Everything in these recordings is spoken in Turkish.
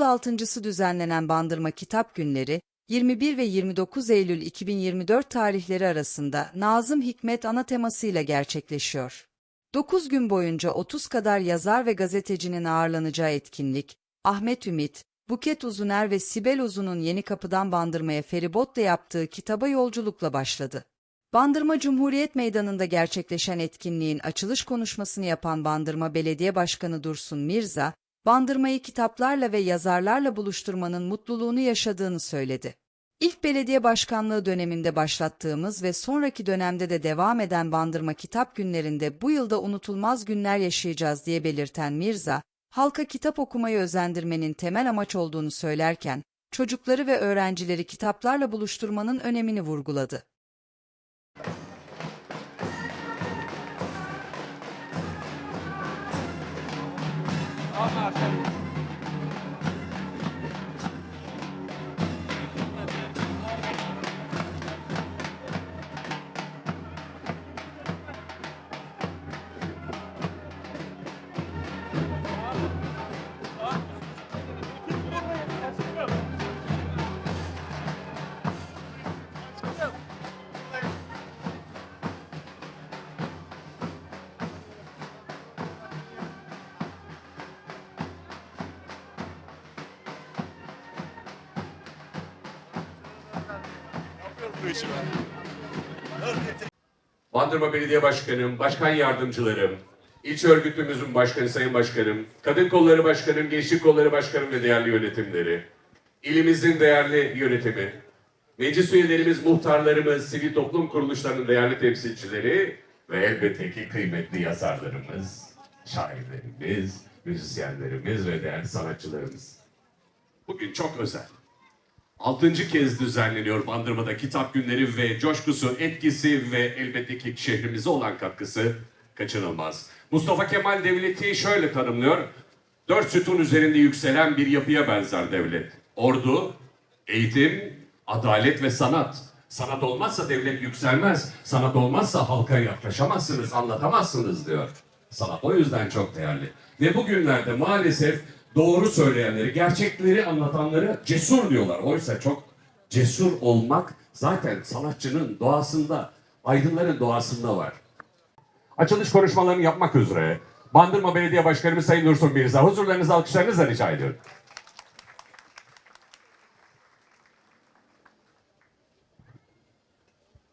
yıl altıncısı düzenlenen Bandırma Kitap Günleri, 21 ve 29 Eylül 2024 tarihleri arasında Nazım Hikmet ana temasıyla gerçekleşiyor. 9 gün boyunca 30 kadar yazar ve gazetecinin ağırlanacağı etkinlik, Ahmet Ümit, Buket Uzuner ve Sibel Uzun'un Yeni Kapıdan Bandırma'ya feribotla yaptığı kitaba yolculukla başladı. Bandırma Cumhuriyet Meydanı'nda gerçekleşen etkinliğin açılış konuşmasını yapan Bandırma Belediye Başkanı Dursun Mirza, Bandırma'yı kitaplarla ve yazarlarla buluşturmanın mutluluğunu yaşadığını söyledi. İlk belediye başkanlığı döneminde başlattığımız ve sonraki dönemde de devam eden Bandırma Kitap Günlerinde bu yılda unutulmaz günler yaşayacağız diye belirten Mirza, halka kitap okumayı özendirmenin temel amaç olduğunu söylerken, çocukları ve öğrencileri kitaplarla buluşturmanın önemini vurguladı. آه Bandırma Belediye Başkanım, Başkan Yardımcılarım, İlçe Örgütümüzün Başkanı Sayın Başkanım, Kadın Kolları Başkanım, Gençlik Kolları Başkanım ve değerli yönetimleri, ilimizin değerli yönetimi, meclis üyelerimiz, muhtarlarımız, sivil toplum kuruluşlarının değerli temsilcileri ve elbette ki kıymetli yazarlarımız, şairlerimiz, müzisyenlerimiz ve değerli sanatçılarımız. Bugün çok özel. Altıncı kez düzenleniyor Bandırma'da kitap günleri ve coşkusu, etkisi ve elbette ki şehrimize olan katkısı kaçınılmaz. Mustafa Kemal devleti şöyle tanımlıyor. Dört sütun üzerinde yükselen bir yapıya benzer devlet. Ordu, eğitim, adalet ve sanat. Sanat olmazsa devlet yükselmez. Sanat olmazsa halka yaklaşamazsınız, anlatamazsınız diyor. Sanat o yüzden çok değerli. Ve bugünlerde maalesef doğru söyleyenleri, gerçekleri anlatanları cesur diyorlar. Oysa çok cesur olmak zaten sanatçının doğasında, aydınların doğasında var. Açılış konuşmalarını yapmak üzere Bandırma Belediye Başkanımız Sayın Dursun Mirza huzurlarınızı alkışlarınızla rica ediyorum.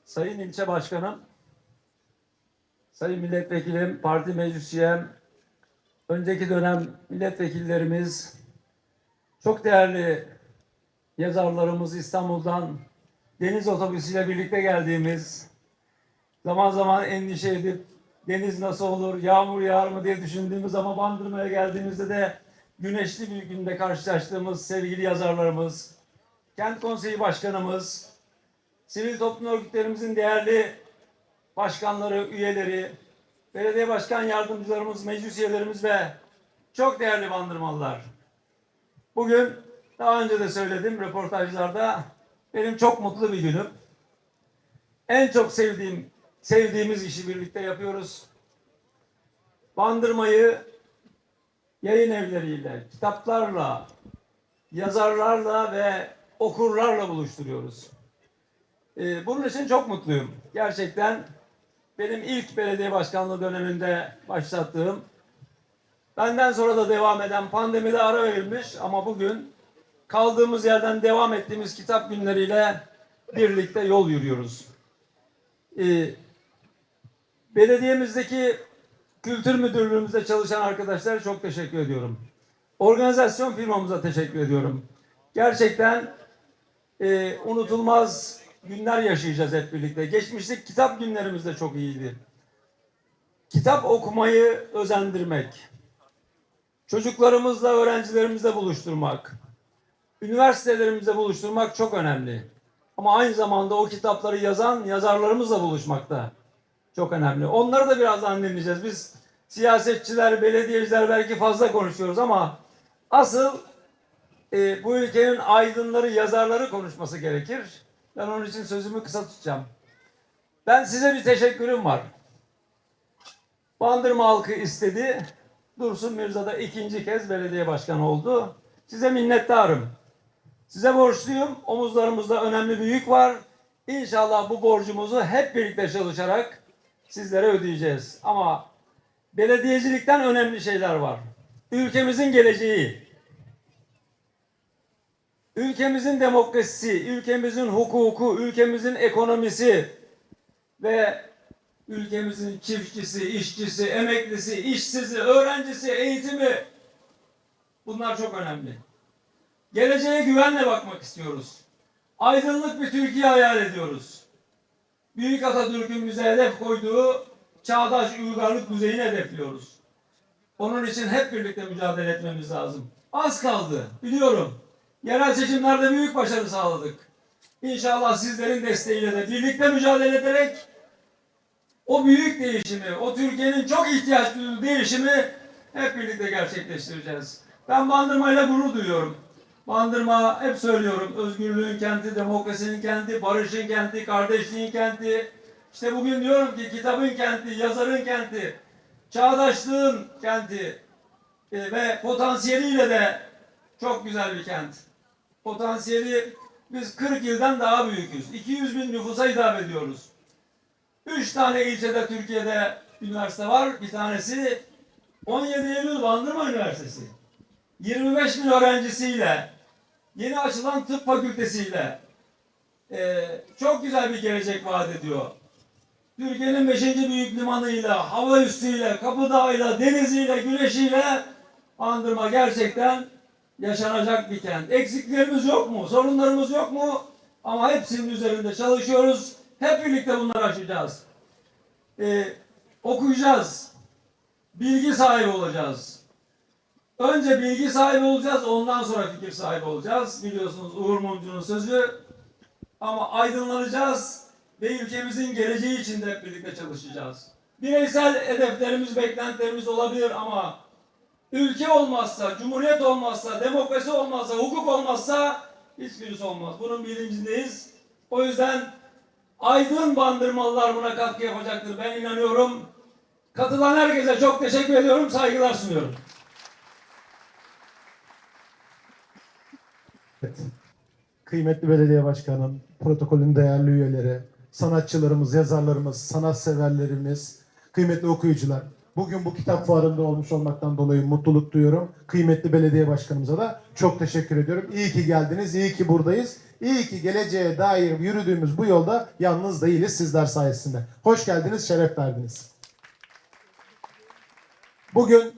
Sayın İlçe Başkanım, Sayın Milletvekilim, Parti Meclis Üyem, önceki dönem milletvekillerimiz, çok değerli yazarlarımız İstanbul'dan deniz otobüsüyle birlikte geldiğimiz, zaman zaman endişe edip deniz nasıl olur, yağmur yağar mı? diye düşündüğümüz ama Bandırma'ya geldiğimizde de güneşli bir günde karşılaştığımız sevgili yazarlarımız, Kent Konseyi Başkanımız, sivil toplum örgütlerimizin değerli başkanları, üyeleri, belediye başkan yardımcılarımız, meclis üyelerimiz ve çok değerli bandırmalılar. Bugün daha önce de söyledim röportajlarda benim çok mutlu bir günüm. En çok sevdiğim, sevdiğimiz işi birlikte yapıyoruz. Bandırmayı yayın evleriyle, kitaplarla, yazarlarla ve okurlarla buluşturuyoruz. Ee, bunun için çok mutluyum. Gerçekten benim ilk belediye başkanlığı döneminde başlattığım, benden sonra da devam eden pandemide ara verilmiş ama bugün kaldığımız yerden devam ettiğimiz kitap günleriyle birlikte yol yürüyoruz. Ee, belediyemizdeki kültür müdürlüğümüzde çalışan arkadaşlara çok teşekkür ediyorum. Organizasyon firmamıza teşekkür ediyorum. Gerçekten e, unutulmaz günler yaşayacağız hep birlikte. Geçmişteki kitap günlerimiz de çok iyiydi. Kitap okumayı özendirmek, çocuklarımızla, öğrencilerimizle buluşturmak, üniversitelerimizle buluşturmak çok önemli. Ama aynı zamanda o kitapları yazan yazarlarımızla buluşmak da çok önemli. Onları da birazdan dinleyeceğiz. Biz siyasetçiler, belediyeciler belki fazla konuşuyoruz ama asıl e, bu ülkenin aydınları, yazarları konuşması gerekir. Ben onun için sözümü kısa tutacağım. Ben size bir teşekkürüm var. Bandırma halkı istedi. Dursun Mirza da ikinci kez belediye başkanı oldu. Size minnettarım. Size borçluyum. Omuzlarımızda önemli bir yük var. İnşallah bu borcumuzu hep birlikte çalışarak sizlere ödeyeceğiz. Ama belediyecilikten önemli şeyler var. Ülkemizin geleceği, ülkemizin demokrasisi, ülkemizin hukuku, ülkemizin ekonomisi ve ülkemizin çiftçisi, işçisi, emeklisi, işsizi, öğrencisi, eğitimi bunlar çok önemli. Geleceğe güvenle bakmak istiyoruz. Aydınlık bir Türkiye hayal ediyoruz. Büyük Atatürk'ün bize hedef koyduğu çağdaş uygarlık düzeyini hedefliyoruz. Onun için hep birlikte mücadele etmemiz lazım. Az kaldı, biliyorum. Yerel seçimlerde büyük başarı sağladık. İnşallah sizlerin desteğiyle de birlikte mücadele ederek o büyük değişimi, o Türkiye'nin çok ihtiyaç duyduğu değişimi hep birlikte gerçekleştireceğiz. Ben Bandırma'yla gurur duyuyorum. Bandırma hep söylüyorum özgürlüğün kenti, demokrasinin kenti, barışın kenti, kardeşliğin kenti. İşte bugün diyorum ki kitabın kenti, yazarın kenti, çağdaşlığın kenti e, ve potansiyeliyle de çok güzel bir kent. Potansiyeli biz 40 yıldan daha büyüküz. 200 bin nüfusa hitap ediyoruz. Üç tane ilçede Türkiye'de üniversite var. Bir tanesi 17 Eylül Bandırma Üniversitesi. 25 bin öğrencisiyle, yeni açılan tıp fakültesiyle eee, çok güzel bir gelecek vaat ediyor. Türkiye'nin 5. büyük limanıyla, hava üssüyle, Kapıdağ'ıyla, deniziyle, güneşiyle Bandırma gerçekten yaşanacak bir kent. Eksiklerimiz yok mu? Sorunlarımız yok mu? Ama hepsinin üzerinde çalışıyoruz. Hep birlikte bunları aşacağız. Ee, okuyacağız. Bilgi sahibi olacağız. Önce bilgi sahibi olacağız, ondan sonra fikir sahibi olacağız. Biliyorsunuz Uğur Mumcu'nun sözü. Ama aydınlanacağız ve ülkemizin geleceği için de hep birlikte çalışacağız. Bireysel hedeflerimiz, beklentilerimiz olabilir ama ülke olmazsa, cumhuriyet olmazsa, demokrasi olmazsa, hukuk olmazsa hiçbirisi olmaz. Bunun bilincindeyiz. O yüzden aydın bandırmalılar buna katkı yapacaktır. Ben inanıyorum. Katılan herkese çok teşekkür ediyorum. Saygılar sunuyorum. Evet. Kıymetli belediye başkanım, protokolün değerli üyeleri, sanatçılarımız, yazarlarımız, sanatseverlerimiz, kıymetli okuyucular. Bugün bu kitap fuarında olmuş olmaktan dolayı mutluluk duyuyorum. Kıymetli belediye başkanımıza da çok teşekkür ediyorum. İyi ki geldiniz, iyi ki buradayız. İyi ki geleceğe dair yürüdüğümüz bu yolda yalnız değiliz sizler sayesinde. Hoş geldiniz, şeref verdiniz. Bugün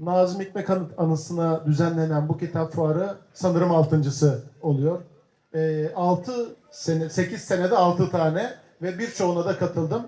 Nazım Hikmet Anı- anısına düzenlenen bu kitap fuarı sanırım altıncısı oluyor. 6 sene, 8 senede 6 tane ve birçoğuna da katıldım.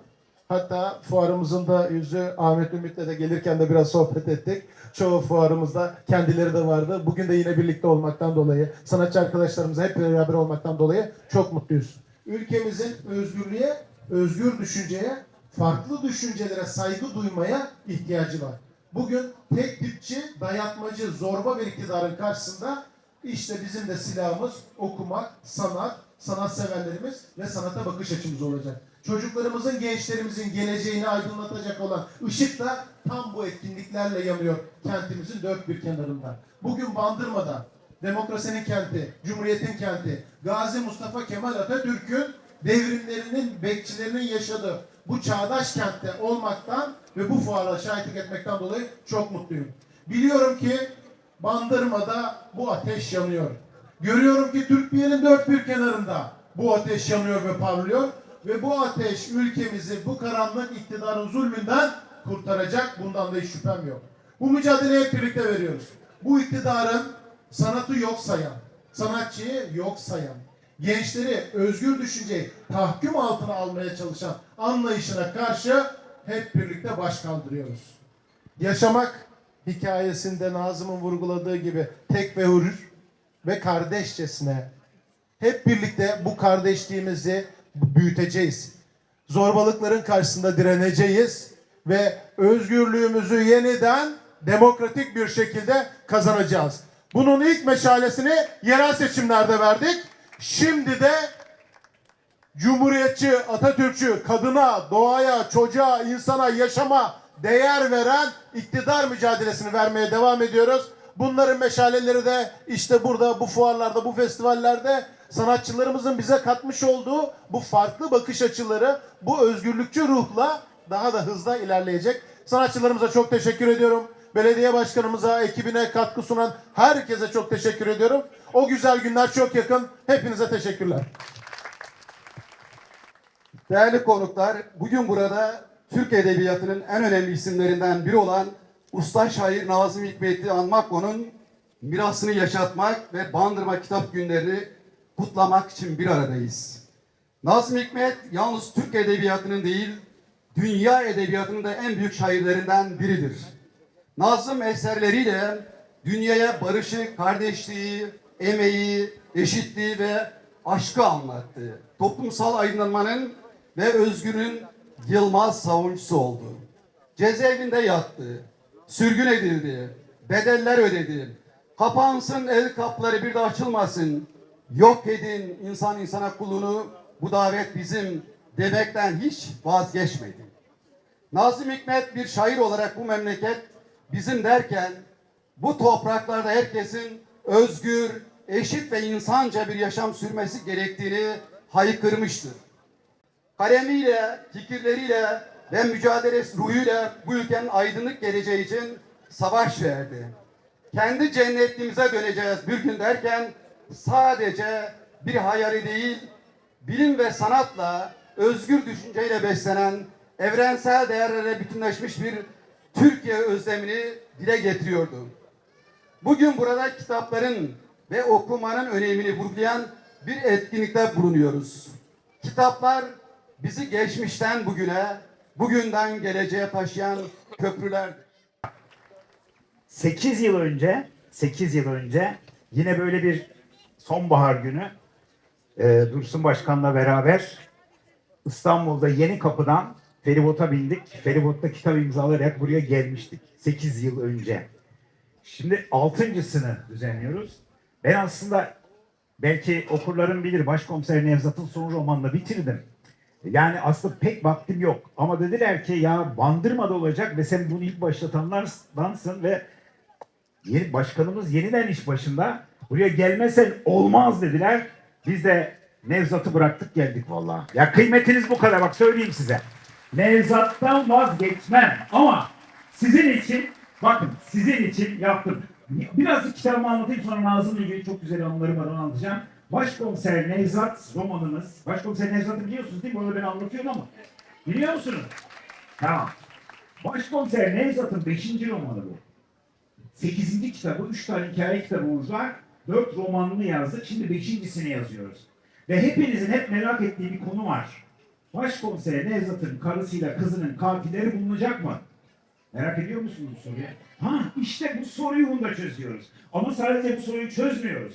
Hatta fuarımızın da yüzü Ahmet Ümit'le de gelirken de biraz sohbet ettik. Çoğu fuarımızda kendileri de vardı. Bugün de yine birlikte olmaktan dolayı, sanatçı arkadaşlarımızla hep beraber olmaktan dolayı çok mutluyuz. Ülkemizin özgürlüğe, özgür düşünceye, farklı düşüncelere saygı duymaya ihtiyacı var. Bugün tek tipçi, dayatmacı, zorba bir iktidarın karşısında işte bizim de silahımız okumak, sanat, sanatseverlerimiz ve sanata bakış açımız olacak. Çocuklarımızın, gençlerimizin geleceğini aydınlatacak olan ışık da tam bu etkinliklerle yanıyor kentimizin dört bir kenarında. Bugün Bandırma'da demokrasinin kenti, cumhuriyetin kenti, Gazi Mustafa Kemal Atatürk'ün devrimlerinin, bekçilerinin yaşadığı bu çağdaş kentte olmaktan ve bu fuara şahitlik etmekten dolayı çok mutluyum. Biliyorum ki Bandırma'da bu ateş yanıyor. Görüyorum ki Türkiye'nin dört bir kenarında bu ateş yanıyor ve parlıyor. Ve bu ateş ülkemizi bu karanlık iktidarın zulmünden kurtaracak. Bundan da hiç şüphem yok. Bu mücadeleyi hep birlikte veriyoruz. Bu iktidarın sanatı yok sayan, sanatçıyı yok sayan, gençleri özgür düşünceyi tahkim altına almaya çalışan anlayışına karşı hep birlikte baş kaldırıyoruz. Yaşamak hikayesinde Nazım'ın vurguladığı gibi tek ve hür ve kardeşçesine hep birlikte bu kardeşliğimizi büyüteceğiz. Zorbalıkların karşısında direneceğiz ve özgürlüğümüzü yeniden demokratik bir şekilde kazanacağız. Bunun ilk meşalesini yerel seçimlerde verdik. Şimdi de Cumhuriyetçi, Atatürkçü, kadına, doğaya, çocuğa, insana, yaşama değer veren iktidar mücadelesini vermeye devam ediyoruz. Bunların meşaleleri de işte burada bu fuarlarda, bu festivallerde sanatçılarımızın bize katmış olduğu bu farklı bakış açıları, bu özgürlükçü ruhla daha da hızla ilerleyecek. Sanatçılarımıza çok teşekkür ediyorum. Belediye başkanımıza, ekibine katkı sunan herkese çok teşekkür ediyorum. O güzel günler çok yakın. Hepinize teşekkürler. Değerli konuklar, bugün burada Türk Edebiyatı'nın en önemli isimlerinden biri olan usta şair Nazım Hikmet'i anmak onun mirasını yaşatmak ve Bandırma Kitap Günlerini kutlamak için bir aradayız. Nazım Hikmet yalnız Türk Edebiyatı'nın değil, dünya edebiyatının da en büyük şairlerinden biridir. Nazım eserleriyle dünyaya barışı, kardeşliği, emeği, eşitliği ve aşkı anlattı. Toplumsal aydınlanmanın ve özgürün yılmaz savunucusu oldu. Cezaevinde yattı, sürgün edildi, bedeller ödedi. Kapansın el kapları bir de açılmasın. Yok edin insan insana kulunu. Bu davet bizim demekten hiç vazgeçmedi. Nazım Hikmet bir şair olarak bu memleket bizim derken bu topraklarda herkesin özgür, eşit ve insanca bir yaşam sürmesi gerektiğini haykırmıştır. Kalemiyle, fikirleriyle ve mücadelesi ruhuyla bu ülkenin aydınlık geleceği için savaş verdi. Kendi cennetliğimize döneceğiz bir gün derken sadece bir hayali değil, bilim ve sanatla, özgür düşünceyle beslenen, evrensel değerlere bütünleşmiş bir Türkiye özlemini dile getiriyordu. Bugün burada kitapların ve okumanın önemini vurgulayan bir etkinlikte bulunuyoruz. Kitaplar bizi geçmişten bugüne, bugünden geleceğe taşıyan köprülerdir. 8 yıl önce 8 yıl önce yine böyle bir sonbahar günü e, Dursun Başkan'la beraber İstanbul'da Yeni Kapı'dan feribota bindik. Feribotta kitap imzalayarak buraya gelmiştik 8 yıl önce. Şimdi altıncısını düzenliyoruz. Ben aslında belki okurların bilir Başkomiser Nevzat'ın son romanını bitirdim. Yani aslında pek vaktim yok. Ama dediler ki ya Bandırma'da olacak ve sen bunu ilk başlatanlardansın ve yeni başkanımız yeniden iş başında. Buraya gelmesen olmaz dediler. Biz de Nevzat'ı bıraktık geldik vallahi. Ya kıymetiniz bu kadar bak söyleyeyim size. Nevzat'tan vazgeçmem ama sizin için bakın sizin için yaptım. Birazcık kitabımı anlatayım sonra Nazım'la ilgili çok güzel anılarım var onu anlatacağım. Başkomiser Nevzat romanımız. Başkomiser Nevzat'ı biliyorsunuz değil mi? Orada ben anlatıyorum ama. Biliyor musunuz? Tamam. Başkomiser Nevzat'ın 5. romanı bu. 8. kitabı, 3 tane hikaye kitabımız var. 4 romanını yazdık. Şimdi 5.sini yazıyoruz. Ve hepinizin hep merak ettiği bir konu var. Başkomiser Nevzat'ın karısıyla kızının katilleri bulunacak mı? Merak ediyor musunuz bu soruyu? Ha işte bu soruyu bunda çözüyoruz. Ama sadece bu soruyu çözmüyoruz.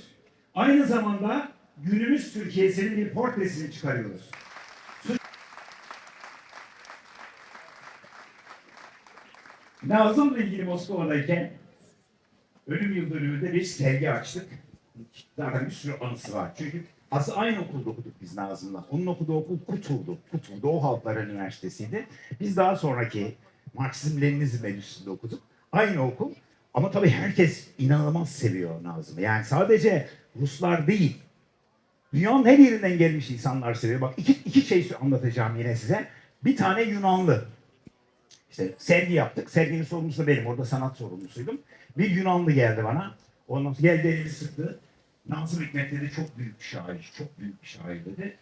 Aynı zamanda günümüz Türkiye'sinin bir portresini çıkarıyoruz. Nazım'la ilgili Moskova'dayken ölüm yıl dönümünde bir sergi açtık. Zaten bir sürü anısı var. Çünkü aslında aynı okulda okuduk biz Nazım'la. Onun okuduğu okul Kutul'du. Kutul Doğu Halklar Üniversitesi'ydi. Biz daha sonraki Marksizm Leninizm Enstitüsü'nde okuduk. Aynı okul. Ama tabii herkes inanılmaz seviyor Nazım'ı. Yani sadece Ruslar değil. Dünyanın her yerinden gelmiş insanlar seviyor. Bak iki, iki şey anlatacağım yine size. Bir tane Yunanlı. İşte sergi yaptık. Serginin sorumlusu benim. Orada sanat sorumlusuydum. Bir Yunanlı geldi bana. Ondan sonra geldi elini sıktı. Nazım Hikmet dedi çok büyük bir şair. Çok büyük bir şair dedi.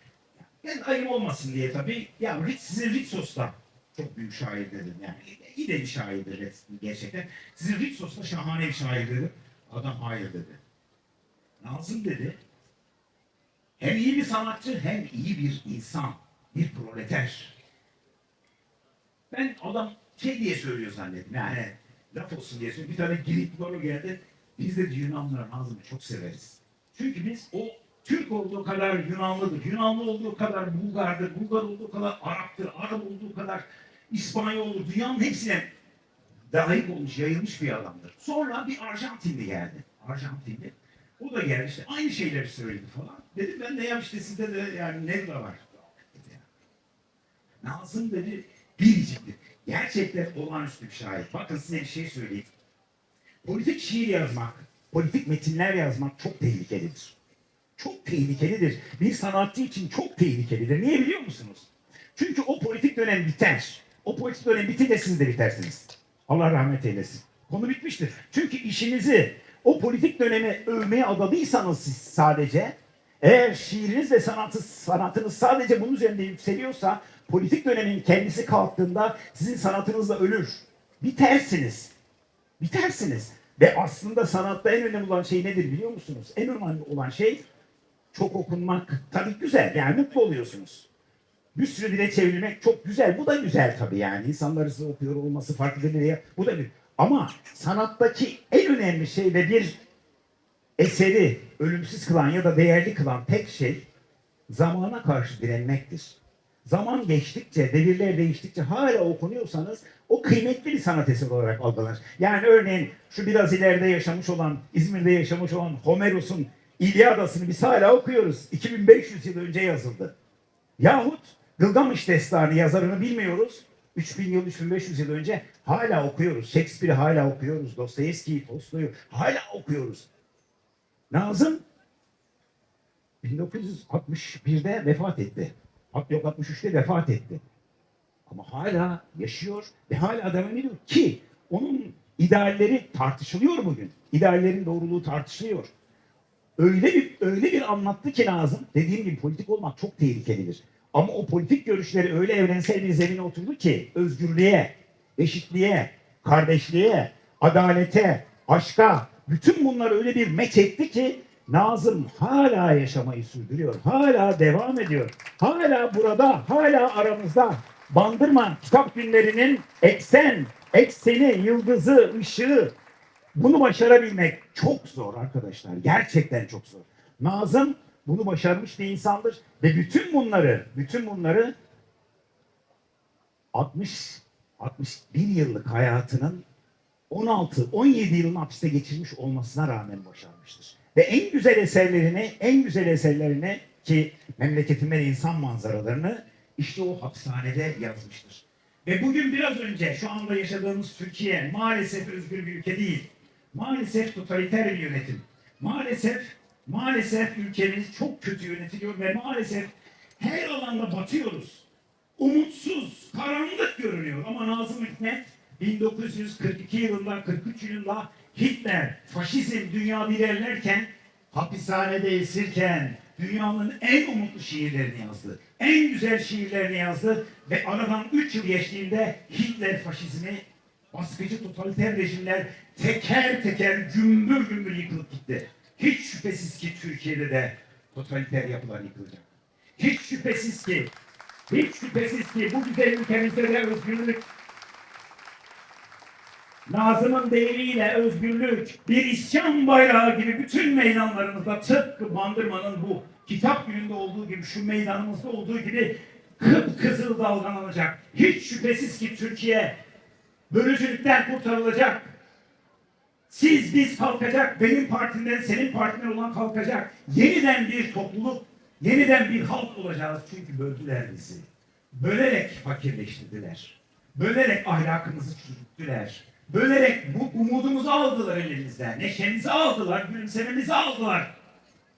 Yani ayıp olmasın diye tabii. Ya Rit- sizin Ritsos'ta çok büyük şair dedim. Yani iyi de bir şairdir gerçekten. Sizin Ritsos'ta şahane bir şair dedim. Adam hayır dedi. Nazım dedi. Hem iyi bir sanatçı hem iyi bir insan. Bir proleter. Ben adam şey diye söylüyor zannettim. Yani laf olsun diye söylüyor. Bir tane Girit doğru geldi. Biz de Yunanlılar Nazım'ı çok severiz. Çünkü biz o Türk olduğu kadar Yunanlıdır. Yunanlı olduğu kadar Bulgardır. Bulgar olduğu kadar Arap'tır. Arap olduğu kadar İspanyoldur. Dünyanın hepsine dahil olmuş, yayılmış bir adamdır. Sonra bir Arjantinli geldi. Arjantinli. O da geldi işte aynı şeyleri söyledi falan. Dedim ben de ya işte sizde de yani ne var. Nazım dedi biriciktir. Gerçekten olağanüstü bir şair. Bakın size bir şey söyleyeyim. Politik şiir yazmak, politik metinler yazmak çok tehlikelidir. Çok tehlikelidir. Bir sanatçı için çok tehlikelidir. Niye biliyor musunuz? Çünkü o politik dönem biter. O politik dönem bitince siz de bitersiniz. Allah rahmet eylesin. Konu bitmiştir. Çünkü işinizi o politik dönemi övmeye adadıysanız siz sadece eğer şiiriniz ve sanatı, sanatınız sadece bunun üzerinde yükseliyorsa politik dönemin kendisi kalktığında sizin sanatınız da ölür. Bitersiniz. Bitersiniz. Ve aslında sanatta en önemli olan şey nedir biliyor musunuz? En önemli olan şey çok okunmak. Tabii güzel yani mutlu oluyorsunuz. Bir sürü dile çevrilmek çok güzel. Bu da güzel tabii yani. İnsanlar hızlı okuyor olması farklı dillere. Bu da bir. Ama sanattaki en önemli şey ve bir eseri ölümsüz kılan ya da değerli kılan tek şey zamana karşı direnmektir. Zaman geçtikçe, devirler değiştikçe hala okunuyorsanız o kıymetli bir sanat eseri olarak algılanır. Yani örneğin şu biraz ileride yaşamış olan, İzmir'de yaşamış olan Homeros'un İlyadası'nı biz hala okuyoruz. 2500 yıl önce yazıldı. Yahut Gılgamış Destanı yazarını bilmiyoruz. 3000 yıl, 3500 yıl önce hala okuyoruz. Shakespeare'i hala okuyoruz. Dostoyevski'yi, Tolstoy'u hala okuyoruz. Nazım 1961'de vefat etti. Hat- Yok 63'te vefat etti. Ama hala yaşıyor ve hala devam ediyor ki onun idealleri tartışılıyor bugün. İdeallerin doğruluğu tartışılıyor. Öyle bir öyle bir anlattı ki Nazım. Dediğim gibi politik olmak çok tehlikelidir. Ama o politik görüşleri öyle evrensel bir zemine oturdu ki özgürlüğe, eşitliğe, kardeşliğe, adalete, aşka bütün bunlar öyle bir meç etti ki Nazım hala yaşamayı sürdürüyor. Hala devam ediyor. Hala burada, hala aramızda. Bandırma kitap günlerinin eksen, ekseni, yıldızı, ışığı bunu başarabilmek çok zor arkadaşlar. Gerçekten çok zor. Nazım bunu başarmış bir insandır ve bütün bunları, bütün bunları 60 61 yıllık hayatının 16-17 yılını hapiste geçirmiş olmasına rağmen başarmıştır. Ve en güzel eserlerini, en güzel eserlerini ki memleketimin insan manzaralarını işte o hapishanede yazmıştır. Ve bugün biraz önce şu anda yaşadığımız Türkiye maalesef özgür bir ülke değil. Maalesef totaliter bir yönetim. Maalesef maalesef ülkemiz çok kötü yönetiliyor ve maalesef her alanda batıyoruz umutsuz, karanlık görünüyor. Ama Nazım Hikmet 1942 yılında, 43 yılında Hitler, faşizm dünyada ilerlerken, hapishanede esirken dünyanın en umutlu şiirlerini yazdı. En güzel şiirlerini yazdı ve aradan 3 yıl geçtiğinde Hitler faşizmi baskıcı totaliter rejimler teker teker gümbür gümbür yıkılıp gitti. Hiç şüphesiz ki Türkiye'de de totaliter yapılar yıkılacak. Hiç şüphesiz ki hiç şüphesiz ki bu güzel ülkemizde de özgürlük Nazım'ın deyimiyle özgürlük bir isyan bayrağı gibi bütün meydanlarımızda tıpkı Bandırma'nın bu kitap gününde olduğu gibi şu meydanımızda olduğu gibi kıpkızıl dalgalanacak. Hiç şüphesiz ki Türkiye bölücülükten kurtarılacak. Siz biz kalkacak, benim partimden senin partinden olan kalkacak. Yeniden bir topluluk, yeniden bir halk olacağız. Çünkü böldüler bizi. Bölerek fakirleştirdiler. Bölerek ahlakımızı çürüttüler. Bölerek bu umudumuzu aldılar elimizden. Neşemizi aldılar, gülümsememizi aldılar.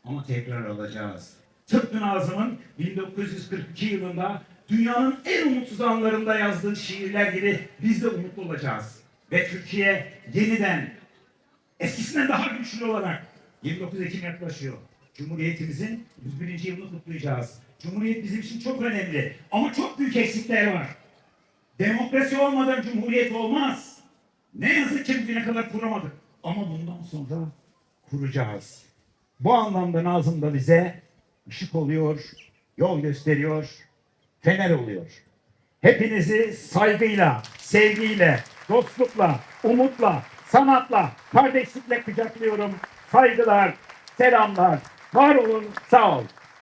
Ama tekrar alacağız. Tıpkı Nazım'ın 1942 yılında dünyanın en umutsuz anlarında yazdığı şiirler gibi biz de umutlu olacağız. Ve Türkiye yeniden eskisinden daha güçlü olarak 29 Ekim yaklaşıyor. Cumhuriyetimizin 101. yılını kutlayacağız. Cumhuriyet bizim için çok önemli ama çok büyük eksikler var. Demokrasi olmadan cumhuriyet olmaz. Ne yazık ki bugüne kadar kuramadık. Ama bundan sonra kuracağız. Bu anlamda Nazım da bize ışık oluyor, yol gösteriyor, fener oluyor. Hepinizi saygıyla, sevgiyle, dostlukla, umutla, sanatla, kardeşlikle kucaklıyorum. Saygılar, selamlar. Var olun, sağ olun.